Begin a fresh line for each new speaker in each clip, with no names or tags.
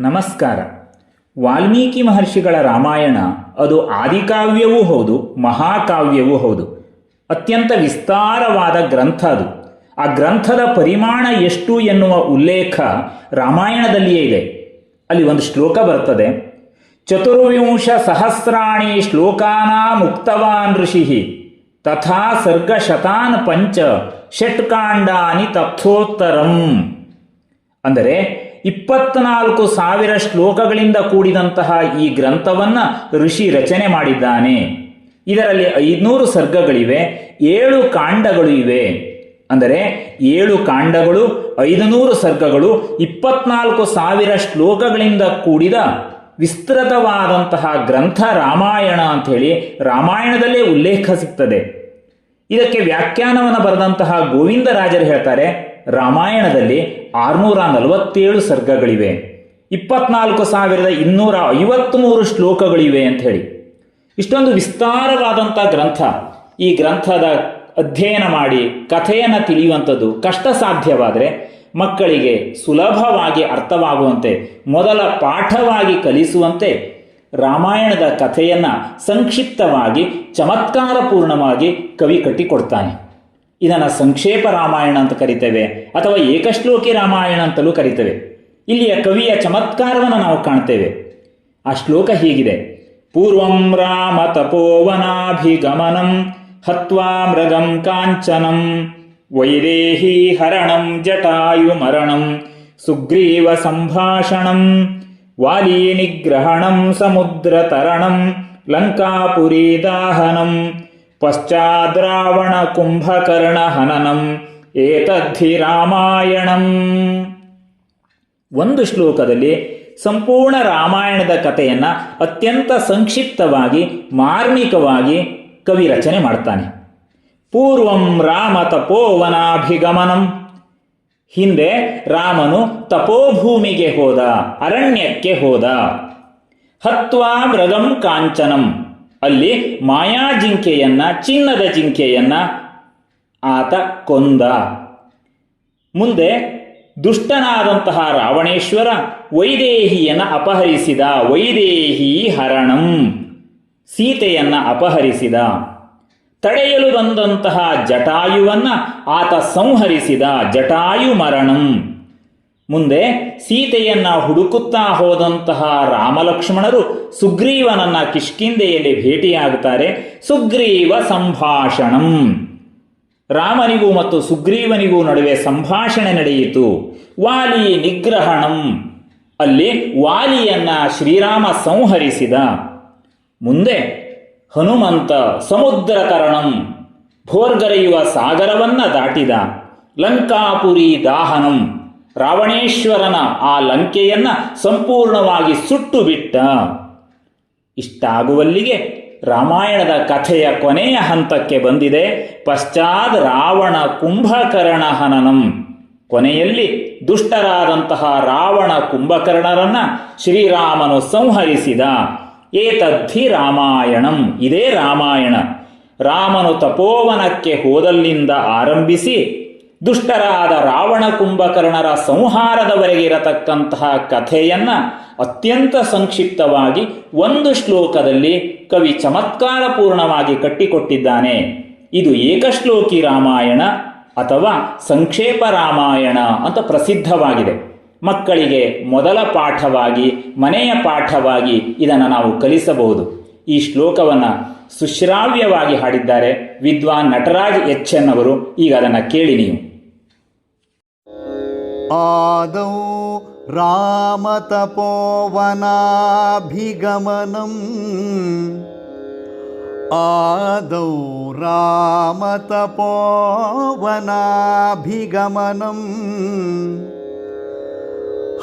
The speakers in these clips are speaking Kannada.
ನಮಸ್ಕಾರ. ವಾಲ್ಮೀಕಿ ಮಹರ್ಷಿಗಳ ರಾಮಾಯಣ ಅದು ಆದಿಕಾವ್ಯವೂ ಹೌದು, ಮಹಾಕಾವ್ಯವೂ ಹೌದು. ಅತ್ಯಂತ ವಿಸ್ತಾರವಾದ ಗ್ರಂಥ ಅದು. ಆ ಗ್ರಂಥದ ಪರಿಮಾಣ ಎಷ್ಟು ಎನ್ನುವ ಉಲ್ಲೇಖ ರಾಮಾಯಣದಲ್ಲಿಯೇ ಇದೆ. ಅಲ್ಲಿ ಒಂದು ಶ್ಲೋಕ ಬರ್ತದೆ. ಚತುರ್ವಿಂಶ ಸಹಸ್ರಾಣಿ ಶ್ಲೋಕಾನ ಮುಕ್ತವಾನ್ ಋಷಿ. ತಥಾ ಸರ್ಗಶತಾನ್ ಪಂಚ ಷಟ್ಕಾಂಡಾನಿ ತಥೋತ್ತರಂ ಅಂದರೆ ಇಪ್ಪತ್ನಾಲ್ಕು ಸಾವಿರ ಶ್ಲೋಕಗಳಿಂದ ಕೂಡಿದಂತಹ ಈ ಗ್ರಂಥವನ್ನ ಋಷಿ ರಚನೆ ಮಾಡಿದ್ದಾನೆ. ಇದರಲ್ಲಿ ಐದುನೂರು ಸರ್ಗಗಳಿವೆ, ಏಳು ಕಾಂಡಗಳು ಇವೆ. ಅಂದರೆ ಏಳು ಕಾಂಡಗಳು, ಐದುನೂರು ಸರ್ಗಗಳು, ಇಪ್ಪತ್ನಾಲ್ಕು ಸಾವಿರ ಶ್ಲೋಕಗಳಿಂದ ಕೂಡಿದ ವಿಸ್ತೃತವಾದಂತಹ ಗ್ರಂಥ ರಾಮಾಯಣ ಅಂತ ಹೇಳಿ ರಾಮಾಯಣದಲ್ಲೇ ಉಲ್ಲೇಖ ಸಿಗ್ತದೆ. ಇದಕ್ಕೆ ವ್ಯಾಖ್ಯಾನವನ್ನು ಬರೆದಂತಹ ಗೋವಿಂದರಾಜರು ಹೇಳ್ತಾರೆ ರಾಮಾಯಣದಲ್ಲಿ ಆರುನೂರ ನಲವತ್ತೇಳು ಸರ್ಗಗಳಿವೆ. ಇಪ್ಪತ್ನಾಲ್ಕು ಸಾವಿರದ ಇನ್ನೂರ ಐವತ್ತ್ಮೂರು ಶ್ಲೋಕಗಳಿವೆ ಅಂತ ಹೇಳಿ. ಇಷ್ಟೊಂದು ವಿಸ್ತಾರವಾದಂಥ ಗ್ರಂಥ. ಈ ಗ್ರಂಥದ ಅಧ್ಯಯನ ಮಾಡಿ, ಕಥೆಯನ್ನು ತಿಳಿಯುವಂಥದ್ದು ಕಷ್ಟ ಸಾಧ್ಯವಾದರೆ ಮಕ್ಕಳಿಗೆ ಸುಲಭವಾಗಿ ಅರ್ಥವಾಗುವಂತೆ, ಮೊದಲ ಪಾಠವಾಗಿ ಕಲಿಸುವಂತೆ ರಾಮಾಯಣದ ಕಥೆಯನ್ನು ಸಂಕ್ಷಿಪ್ತವಾಗಿ, ಚಮತ್ಕಾರಪೂರ್ಣವಾಗಿ ಕವಿ ಕಟ್ಟಿಕೊಡ್ತಾನೆ. ಇದನ್ನು ಸಂಕ್ಷೇಪ ರಾಮಾಯಣ ಅಂತ ಕರಿತೇವೆ, ಅಥವಾ ಏಕಶ್ಲೋಕಿ ರಾಮಾಯಣ ಅಂತಲೂ ಕರಿತೇವೆ. ಇಲ್ಲಿಯ ಕವಿಯ ಚಮತ್ಕಾರವನ್ನು ನಾವು ಕಾಣ್ತೇವೆ. ಆ ಶ್ಲೋಕ ಹೀಗಿದೆ. ಪೂರ್ವಂ ರಾಮ ತಪೋವನಾಭಿಗಮನಂ ಹತ್ವಾ ಮೃಗಂ ಕಾಂಚನಂ ವೈದೇಹಿ ಹರಣಂ ಜಟಾಯು ಮರಣಂ ಸುಗ್ರೀವ ಸಂಭಾಷಣಂ ವಾಲಿ ನಿಗ್ರಹಣಂ ಸಮುದ್ರ ತರಣಂ ಲಂಕಾಪುರಿ ದಾಹನಂ ಪಶ್ಚಾದ್ರಾವಣ ಕುಂಭಕರ್ಣ ಹನನಂ ಏತದ್ಧಿ ರಾಮಾಯಣಂ ಒಂದು ಶ್ಲೋಕದಲ್ಲಿ ಸಂಪೂರ್ಣ ರಾಮಾಯಣದ ಕಥೆಯನ್ನು ಅತ್ಯಂತ ಸಂಕ್ಷಿಪ್ತವಾಗಿ, ಮಾರ್ಮಿಕವಾಗಿ ಕವಿ ರಚನೆ ಮಾಡ್ತಾನೆ. ಪೂರ್ವಂ ರಾಮ ತಪೋವನಾಭಿಗಮನಂ. ಹಿಂದೆ ರಾಮನು ತಪೋಭೂಮಿಗೆ ಹೋದ, ಅರಣ್ಯಕ್ಕೆ ಹೋದ. ಹತ್ವಾ ಮೃಗಂ ಕಾಂಚನಂ. ಅಲ್ಲಿ ಮಾಯಾ ಜಿಂಕೆಯನ್ನ, ಚಿನ್ನದ ಜಿಂಕೆಯನ್ನ ಆತ ಕೊಂದ. ಮುಂದೆ ದುಷ್ಟನಾದಂತಹ ರಾವಣೇಶ್ವರ ವೈದೇಹಿಯನ್ನ ಅಪಹರಿಸಿದ. ವೈದೇಹಿ ಹರಣಂ, ಸೀತೆಯನ್ನ ಅಪಹರಿಸಿದ. ತಡೆಯಲು ಬಂದಂತಹ ಜಟಾಯುವನ್ನ ಆತ ಸಂಹರಿಸಿದ. ಜಟಾಯು ಮರಣಂ. ಮುಂದೆ ಸೀತೆಯನ್ನ ಹುಡುಕುತ್ತಾ ಹೋದಂತಹ ರಾಮಲಕ್ಷ್ಮಣರು ಸುಗ್ರೀವನನ್ನ ಕಿಷ್ಕಿಂದೆಯಲ್ಲಿ ಭೇಟಿಯಾಗುತ್ತಾರೆ. ಸುಗ್ರೀವ ಸಂಭಾಷಣಂ. ರಾಮನಿಗೂ ಮತ್ತು ಸುಗ್ರೀವನಿಗೂ ನಡುವೆ ಸಂಭಾಷಣೆ ನಡೆಯಿತು. ವಾಲಿ ನಿಗ್ರಹಣಂ. ಅಲ್ಲಿ ವಾಲಿಯನ್ನ ಶ್ರೀರಾಮ ಸಂಹರಿಸಿದ. ಮುಂದೆ ಹನುಮಂತ ಸಮುದ್ರ ತರಣಂ ಭೋರ್ಗರೆಯುವ ಸಾಗರವನ್ನ ದಾಟಿದ. ಲಂಕಾಪುರಿ ದಾಹನಂ. ರಾವಣೇಶ್ವರನ ಆ ಲಂಕೆಯನ್ನ ಸಂಪೂರ್ಣವಾಗಿ ಸುಟ್ಟು ಬಿಟ್ಟ ಇಷ್ಟಾಗುವಲ್ಲಿಗೆ ರಾಮಾಯಣದ ಕಥೆಯ ಕೊನೆಯ ಹಂತಕ್ಕೆ ಬಂದಿದೆ. ಪಶ್ಚಾತ್ ರಾವಣ ಕುಂಭಕರ್ಣ ಹನನಂ. ಕೊನೆಯಲ್ಲಿ ದುಷ್ಟರಾದಂತಹ ರಾವಣ ಕುಂಭಕರ್ಣರನ್ನ ಶ್ರೀರಾಮನು ಸಂಹರಿಸಿದ. ಏತದ್ಧಿ ರಾಮಾಯಣಂ. ಇದೇ ರಾಮಾಯಣ. ರಾಮನು ತಪೋವನಕ್ಕೆ ಹೋದಲ್ಲಿಂದ ಆರಂಭಿಸಿ ದುಷ್ಟರಾದ ರಾವಣ ಕುಂಭಕರ್ಣರ ಸಂಹಾರದವರೆಗೆ ಇರತಕ್ಕಂತಹ ಕಥೆಯನ್ನ ಅತ್ಯಂತ ಸಂಕ್ಷಿಪ್ತವಾಗಿ ಒಂದು ಶ್ಲೋಕದಲ್ಲಿ ಕವಿ ಚಮತ್ಕಾರಪೂರ್ಣವಾಗಿ ಕಟ್ಟಿಕೊಟ್ಟಿದ್ದಾನೆ. ಇದು ಏಕಶ್ಲೋಕಿ ರಾಮಾಯಣ ಅಥವಾ ಸಂಕ್ಷೇಪ ರಾಮಾಯಣ ಅಂತ ಪ್ರಸಿದ್ಧವಾಗಿದೆ. ಮಕ್ಕಳಿಗೆ ಮೊದಲ ಪಾಠವಾಗಿ, ಮನೆಯ ಪಾಠವಾಗಿ ಇದನ್ನು ನಾವು ಕಲಿಸಬಹುದು. ಈ ಶ್ಲೋಕವನ್ನು ಸುಶ್ರಾವ್ಯವಾಗಿ ಹಾಡಿದ್ದಾರೆ ವಿದ್ವಾನ್ ನಟರಾಜ್ ಎಚ್ ಎನ್ ಅವರು. ಈಗ ಅದನ್ನು ಕೇಳಿ ನೀವು.
आदौ रामतपोवनाभिगमनम् आदौ रामतपोवनाभिगमनम्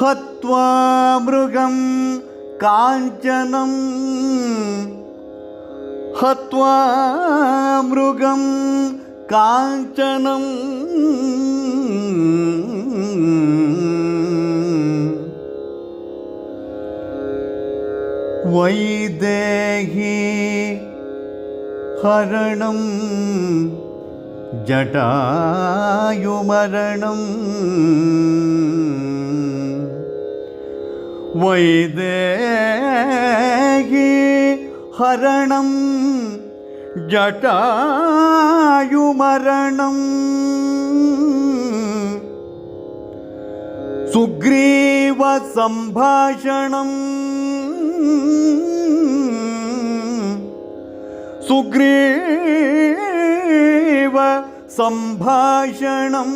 हत्वा मृगं काञ्चनं हत्वा मृगं काञ्चनम् വൈദേഹി ഹരണം ജടായുമരണം. വൈദേഹി ഹരണം ജടായുമരണം. സുഗ്രീവ സംഭാഷണം സുഗ്രീവ സംഭാഷണം.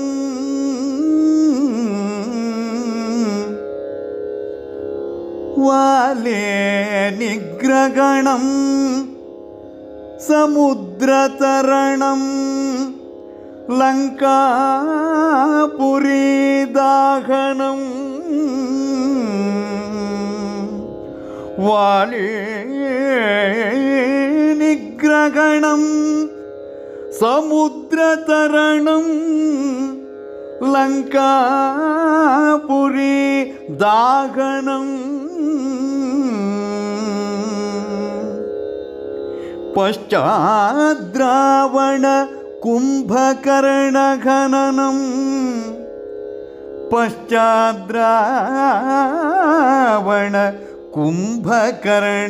വാലേ നിഗ്രഗണം സമുദ്രതരണം. ലങ്കാപുരീദാഹനം. വാലേനിഗ്രഹണം സമുദ്രതരണം ലങ്കാപുരി ദാഹണം പശ്ചാദ്രാവണ കുംഭകരണഘനനം പശ്ചാദ്രാവണ कुम्भकर्णघननम्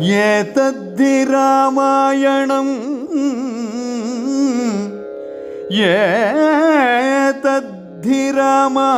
एतद्धि रामायणम् एतद्धि रामायणम्